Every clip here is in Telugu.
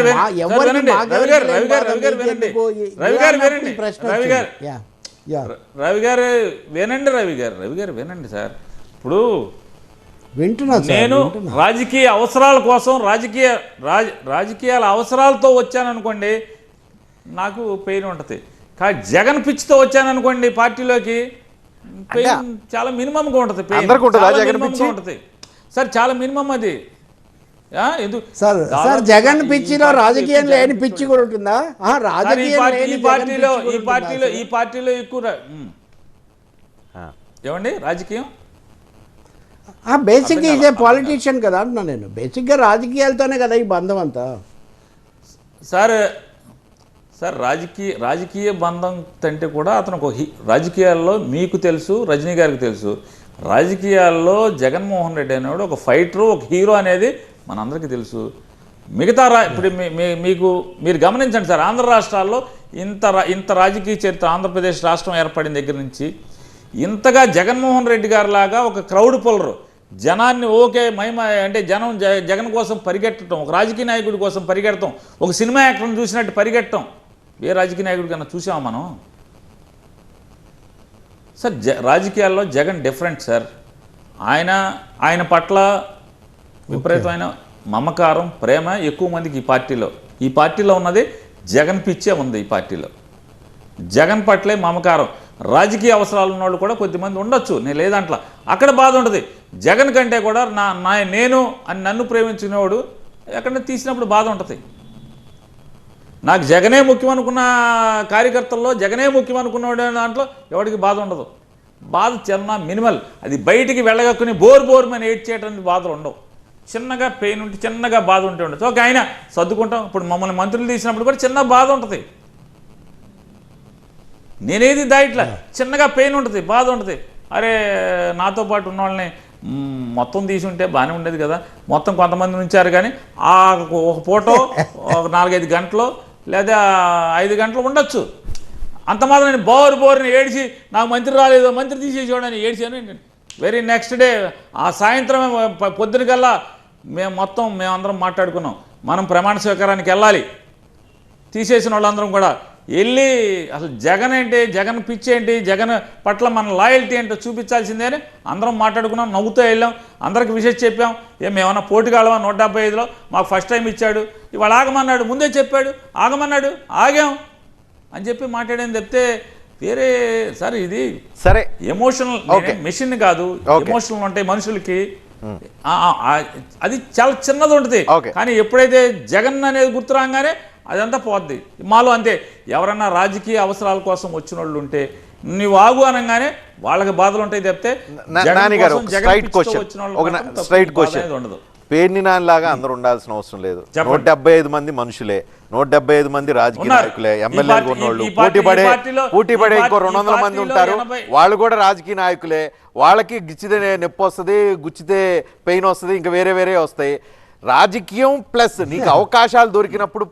రవి గారు, లేని రవి గారు, బాధ రవి గారు మీకు వినండి. రవి గారు రవి. గారు. Yeah, yeah. రవి గారు వినండి రవి గారు రవి గారు వినండి సార్ ఇప్పుడు వింటున్నా నేను. రాజకీయ అవసరాల కోసం రాజకీయ రాజ రాజకీయాల అవసరాలతో వచ్చాననుకోండి నాకు పెయిన్ ఉంటుంది కానీ జగన్ పిచ్చితో వచ్చాననుకోండి పార్టీలోకి పెయిన్ చాలా మినిమంగా ఉంటుంది పెయిన్ అందరికీ ఉంటుందా సార్ చాలా మినిమం అది సార్ సార్ జగన్ పిచ్చిలో రాజకీయం లేని పిచ్చి కూడా ఉంటుందా? రాజకీయం ఈ పార్టీలో ఈ పార్టీలో ఈ పార్టీలో ఎక్కువ. ఏమండి? రాజకీయం? ఆ బేసిక్ ఈజ్ ఏ పాలిటీషియన్ కదా అంటున్నా నేను. బేసిక్గా రాజకీయాలతోనే కదా ఈ బంధం అంతా. సార్ సార్ రాజకీయ రాజకీయ బంధం అంటే కూడా అతను ఒక హీ- రాజకీయాల్లో మీకు తెలుసు రజనీ గారికి తెలుసు. రాజకీయాల్లో జగన్మోహన్ రెడ్డి అనేవాడు ఒక ఫైటరు ఒక హీరో అనేది మనందరికీ తెలుసు. మిగతా రా ఇప్పుడు మీ- మీ- మీకు మీరు గమనించండి సార్ ఆంధ్ర రాష్ట్రాల్లో ఇంత రా- ఇంత రాజకీయ చరిత్ర ఆంధ్రప్రదేశ్ రాష్ట్రం ఏర్పడిన దగ్గర నుంచి ఇంతగా జగన్మోహన్ రెడ్డి గారు లాగా ఒక క్రౌడ్ పుల్లరు జనాన్ని ఓకే మహిమ అంటే జనం జగన్ కోసం పరిగెట్టడం ఒక రాజకీయ నాయకుడి కోసం పరిగెడతాం ఒక సినిమా యాక్టర్ని చూసినట్టు పరిగెట్టడం ఏ రాజకీయ నాయకుడి కన్నా చూసామా మనం? సార్ జ రాజకీయాల్లో జగన్ డిఫరెంట్ సార్. ఆయన ఆయన పట్ల విపరీతమైన మమకారం ప్రేమ ఎక్కువ మందికి ఈ పార్టీలో. ఈ పార్టీలో ఉన్నది జగన్ పిచ్చే ఉంది ఈ పార్టీలో. జగన్ పట్లే మమకారం. రాజకీయ అవసరాలు ఉన్నవాళ్ళు కూడా కొద్దిమంది ఉండొచ్చు నేను లేదంట్లా అక్కడ బాధ ఉంటుంది. జగన్ కంటే కూడా నా నా నేను అని నన్ను ప్రేమించినవాడు ఎక్కడ తీసినప్పుడు బాధ ఉంటుంది. నాకు జగనే ముఖ్యం అనుకున్న కార్యకర్తల్లో జగనే ముఖ్యం అనుకున్నవాడు దాంట్లో ఎవరికి బాధ ఉండదు. బాధ చిన్న మినిమల్. అది బయటికి వెళ్ళగక్కుని బోర్ బోర్ మీద ఏడ్ చేయడానికి బాధలు ఉండవు. చిన్నగా పెయిన్ ఉంటే చిన్నగా బాధ ఉంటే ఉండదు ఓకే ఆయన సర్దుకుంటాం. ఇప్పుడు మమ్మల్ని మంత్రులు తీసినప్పుడు కూడా చిన్న బాధ ఉంటుంది. నేనేది దాయిట్లా. చిన్నగా పెయిన్ ఉంటుంది బాధ ఉంటుంది. అరే నాతో పాటు ఉన్న వాళ్ళని మొత్తం తీసి ఉంటే బాగానే ఉండేది కదా. మొత్తం కొంతమంది ఉంచారు కానీ ఆ ఒక ఫోటో ఒక నాలుగైదు గంటలు లేదా ఐదు గంటలు ఉండొచ్చు. అంత మాత్రం నేను బోరు బోరుని ఏడిచి నాకు మంత్రి రాలేదు మంత్రి తీసేసేవాడని ఏడిచాను. వెరీ నెక్స్ట్ డే ఆ సాయంత్రం పొద్దున కల్లా మేము మొత్తం మేమందరం మాట్లాడుకున్నాం. మనం ప్రమాణ స్వీకారానికి వెళ్ళాలి. తీసేసిన వాళ్ళందరం కూడా వెళ్ళి అసలు జగన్ ఏంటి జగన్ పిచ్చి ఏంటి జగన్ పట్ల మన లాయల్టీ ఏంటో చూపించాల్సిందే అని అందరం మాట్లాడుకున్నాం నవ్వుతూ వెళ్ళాం. అందరికి విషయం చెప్పాం. ఏం మేమన్నా పోటీగాళ్ళమా నూట డెబ్బై ఐదులో? మాకు ఫస్ట్ టైం ఇచ్చాడు. ఇవాళ ఆగమన్నాడు. ముందే చెప్పాడు. ఆగమన్నాడు. ఆగాం అని చెప్పి మాట్లాడని చెప్తే వేరే సార్ ఇది సరే. ఎమోషనల్. మెషిన్ కాదు. ఎమోషనల్ ఉంటాయి మనుషులకి. అది చాలా చిన్నది ఉంటుంది. కానీ ఎప్పుడైతే జగన్ అనేది గుర్తు రాగానే అదంతా పోద్ది. మాలో అంతే. ఎవరన్నా రాజకీయ అవసరాల కోసం వచ్చిన వాళ్ళు ఉంటే నువ్వు ఆగు అనగానే వాళ్ళకి బాధలు ఉంటాయి నాని జగన్ స్ట్రైట్ క్వశ్చన్ ఉండదు. పేర్ని లాగా అందరూ ఉండాల్సిన అవసరం లేదు. డెబ్బై ఐదు మంది మనుషులే. నూట డెబ్బై ఐదు మంది రాజకీయ. నాయకులే ఎమ్మెల్యేలు ఉన్నోళ్ళు పోటీ పడే పోటీ పడే ఇంకో రెండు వందల మంది ఉంటారు. వాళ్ళు కూడా రాజకీయ నాయకులే. వాళ్ళకి గిచ్చితే నొప్పి వస్తుంది గుచ్చితే పెయిన్ వస్తుంది ఇంకా వేరే వేరే వస్తాయి. రాజకీయం ప్లస్ నీకు అవకాశాలు దొరికినప్పుడు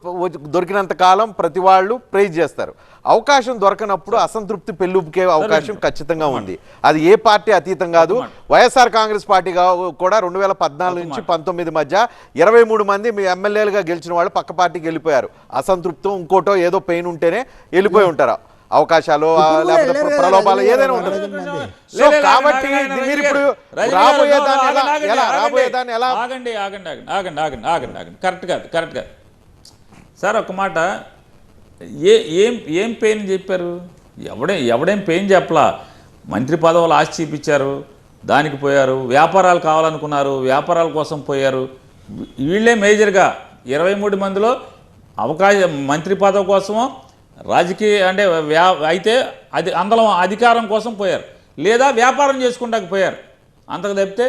దొరికినంత కాలం ప్రతి వాళ్ళు ప్రైజ్ చేస్తారు. అవకాశం దొరకనప్పుడు అసంతృప్తి పెళ్ళుపుకే అవకాశం ఖచ్చితంగా ఉంది. అది ఏ పార్టీ అతీతం కాదు. వైఎస్ఆర్ కాంగ్రెస్ పార్టీ కూడా రెండు వేల పద్నాలుగు నుంచి పంతొమ్మిది మధ్య ఇరవై మూడు మంది మీ ఎమ్మెల్యేలుగా గెలిచిన వాళ్ళు పక్క పార్టీకి వెళ్ళిపోయారు. అసంతృప్తం ఇంకోటో ఏదో పెయిన్ ఉంటేనే వెళ్ళిపోయి ఉంటారు. అవకాశాలు లేకపోతే ప్రలోభాలు ఏదైనా ఉంటుంది. సో కాబట్టి మీరు ఇప్పుడు రాబోయే దాన్ని ఎలా ఆగండి, ఎలా ఆగండి, రాబోయే దాన్ని ఎలా ఆగండి ఆగండి ఆగండి ఆగండి ఆగండి ఆగండి ఆగండి. కరెక్ట్ కాదు కరెక్ట్ కాదు. సార్ ఒక మాట. ఏ ఏం ఏం పెయిన్ చెప్పారు? ఎవడే ఎవడేం పెయిన్ చెప్పలా? మంత్రి పదవులు ఆశ చూపించారు దానికి పోయారు వ్యాపారాలు కావాలనుకున్నారు వ్యాపారాల కోసం పోయారు. వీళ్ళే మేజర్గా ఇరవై మూడు మందిలో అవకాశం మంత్రి పదవి కోసమో రాజకీయ అంటే వ్యా అయితే అది అందులో అధికారం కోసం పోయారు. లేదా వ్యాపారం చేసుకుంటాక పోయారు. అంతకు తప్పితే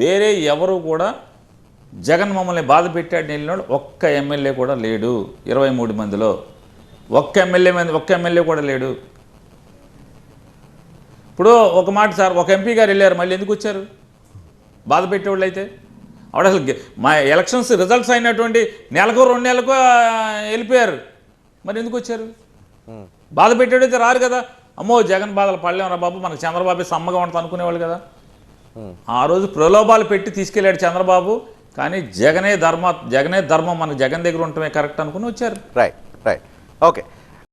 వేరే ఎవరు కూడా జగన్ మమ్మల్ని బాధ పెట్టాడు వెళ్ళినాడు ఒక్క ఎమ్మెల్యే కూడా లేడు ఇరవై మూడు మందిలో. ఒక్క ఎమ్మెల్యే మంది ఒక్క ఎమ్మెల్యే కూడా లేడు. ఇప్పుడు ఒక మాట సార్ ఒక ఎంపీ గారు వెళ్ళారు మళ్ళీ ఎందుకు వచ్చారు? బాధ పెట్టేవాళ్ళు అయితే ఆవిడ అసలు మా ఎలక్షన్స్ రిజల్ట్స్ అయినటువంటి నెలకు రెండు నెలలకు వెళ్ళిపోయారు. మరి ఎందుకు వచ్చారు? బాధ పెట్టాడైతే రారు కదా. అమ్మో జగన్ బాధలు పడలేమరా బాబు మనకు చంద్రబాబు సమ్మగా ఉంటుంది అనుకునేవాళ్ళు కదా. ఆ రోజు ప్రలోభాలు పెట్టి తీసుకెళ్ళాడు చంద్రబాబు కానీ జగనే ధర్మ జగనే ధర్మం మన జగన్ దగ్గర ఉండటమే కరెక్ట్ అనుకుని వచ్చారు. Right right okay